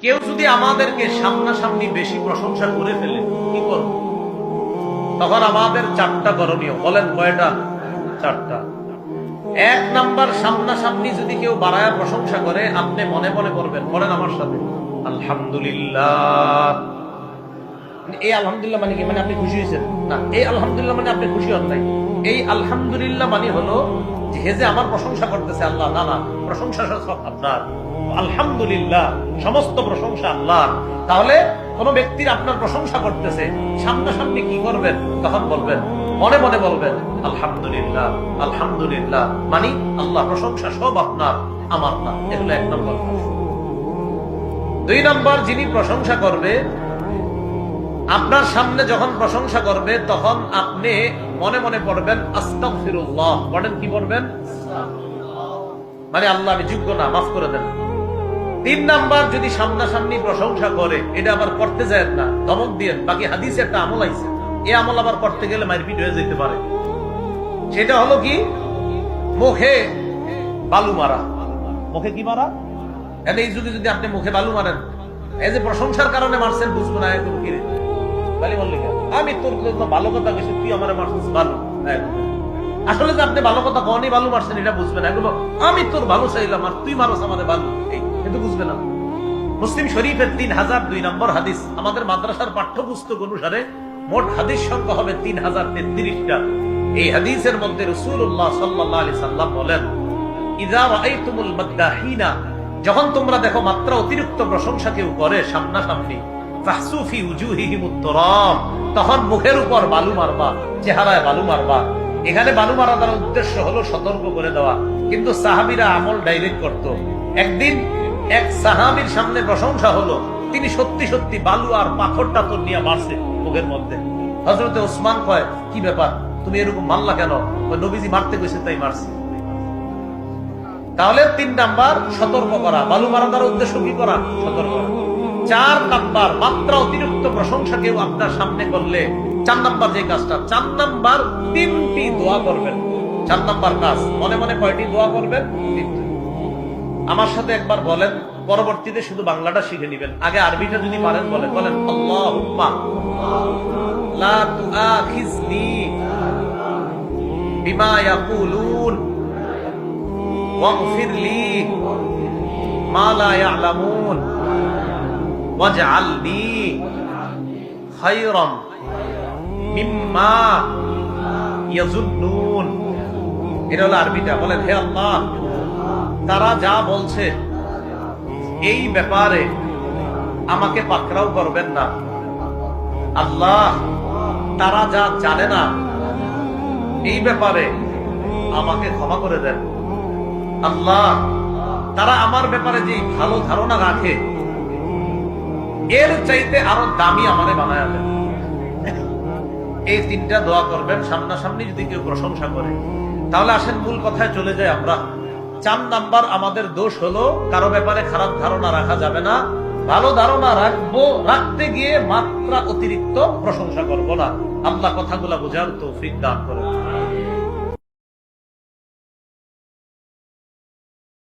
কেউ যদি আমাদেরকে সামনাসামনি বেশি প্রশংসা করে ফেলে, কি করব? তখন আমাদের চারটা করণীয়। বলেন কয়টা? চারটা। এক নাম্বার, সামনাসামনি যদি কেউ বাড়ায় প্রশংসা করে, আপনি মনে মনে করবেন বলেন আমার সাথে, আলহামদুলিল্লাহ। এই আলহামদুলিল্লাহ মানে কি? মানে আপনি খুশি হয়েছেন? না, এই আলহামদুলিল্লাহ মানে আপনি খুশি হন নাই। এই আলহামদুলিল্লাহ মানে হলো যে হে যে আমার প্রশংসা করতেছে আল্লাহ, না না, প্রশংসা আপনার। আলহামদুলিল্লাহ, সমস্ত প্রশংসা আল্লাহ তাহলে কোন ব্যক্তির আপনার প্রশংসা করতেছে, সামনাসামনি কি করবেন? তখন বলবেন, মনে মনে বলবেন, আলহামদুলিল্লাহ আলহামদুলিল্লাহ মানে আল্লাহ প্রশংসা সব আপনার, আমার না। এগুলো এক নম্বর। দুই নম্বর, যিনি প্রশংসা করবে আপনার সামনে যখন প্রশংসা করবে, তখন আপনি মনে মনে পড়বেন, আস্তাগফিরুল্লাহ। পড়েন কি পড়বেন? মানে আল্লাহ, আমি যোগ্য না, মাফ করে দেন। তিন নাম্বার, যদি সামনাসামনি প্রশংসা করে, এটা আবার করতে যায় না, ধমক দিয়ে বাকি হাদিসে একটা আমল আইছে। এই আমল আবার করতে গেলে মারপিট হয়ে যেতে পারে। সেটা হলো কি? মুখে বালু মারা। মুখে কি মারা? এই যুগে যদি আপনি মুখে বালু মারেন, এই যে প্রশংসার কারণে মারছেন, বুঝব না একদম কি আমি তোর ভালো কথা গেছি তুই আমার মারছিস বালু হ্যাঁ। আসলে যে আপনি ভালো কথা কখনই বালু মারছেন, এটা আমি তোর ভালো চাইলাম আর তুই মারস আমাদের বালু এই কিন্তু বুঝবে না। মুসলিম শরীফের তিন হাজার দুই নম্বর হাদিস, আমাদের মাদ্রাসার পাঠ্যপুস্তক অনুসারে মোট হাদিস সংখ্যা হবে তিন হাজার তেত্রিশটা। এই হাদিসের মধ্যে রসুল্লাহ সাল্লাহ সাল্লাম বলেন যখন তোমরা দেখো মাত্রা অতিরিক্ত প্রশংসা কেউ করে সামনাসামনি তখন মুখের উপর বালু মারবা, চেহারায় বালু মারবা। এখানে বালু মারা দ্বারা উদ্দেশ্য হলো সতর্ক করে দেওয়া। কিন্তু সাহাবীরা আমল ডাইরেক্ট করত। একদিন এক সাহাবীর সামনে প্রশংসা হলো, তিনি সত্যি সত্যি বালু আর পাথরটা তো নিয়ে মারছে মুখের মধ্যে। হজরতে ওসমান কয়, কি ব্যাপার? তুমি এরকম মারলা কেন? নবীজি মারতে গেছে তাই মারছে। তাহলে তিন নাম্বার, সতর্ক করা। বালু মারা দ্বারা উদ্দেশ্য কি করা? সতর্ক করা। চার নাম্বার, মাত্রা অতিরিক্ত প্রশংসা কেউ আপনার সামনে করলে, চার নাম্বার যে কাজটা, চার নাম্বার তিনটি দোয়া করবেন। চার নাম্বার কাজ, মনে মনে কয়টি দোয়া করবেন? আমার সাথে একবার বলেন, পরবর্তীতে শুধু বাংলাটা শিখে নিবেন। আগে আরবিটা যদি পারেন, বলেন বলেন, আল্লাহুম্মা, লা ওয়াজআলনি খায়রাম মিম্মা ইয়াজুন্নুন। এটা হলো আরবিটা। বলেন, হে আল্লাহ, তারা যা বলছে, এই ব্যাপারে আমাকে পাকড়াও করবেন না। আল্লাহ, তারা যা জানে না, এই ব্যাপারে আমাকে ক্ষমা করে দেন। আল্লাহ, তারা আমার ব্যাপারে যে ভালো ধারণা রাখে এর চাইতে আরও দামি আমারে বানায় দেন। এই তিনটা দোয়া করবেন, সামনাসামনি যদি কেউ প্রশংসা করে। তাহলে আসেন, মূল কথায় চলে যায় আমরা। চার নাম্বার, আমাদের দোষ হলো, কারও ব্যাপারে খারাপ ধারণা রাখা যাবে না। ভালো ধারণা রাখব, রাখতে গিয়ে মাত্রা অতিরিক্ত প্রশংসা করব না। আল্লাহ কথাগুলা বোঝার তৌফিক দান করে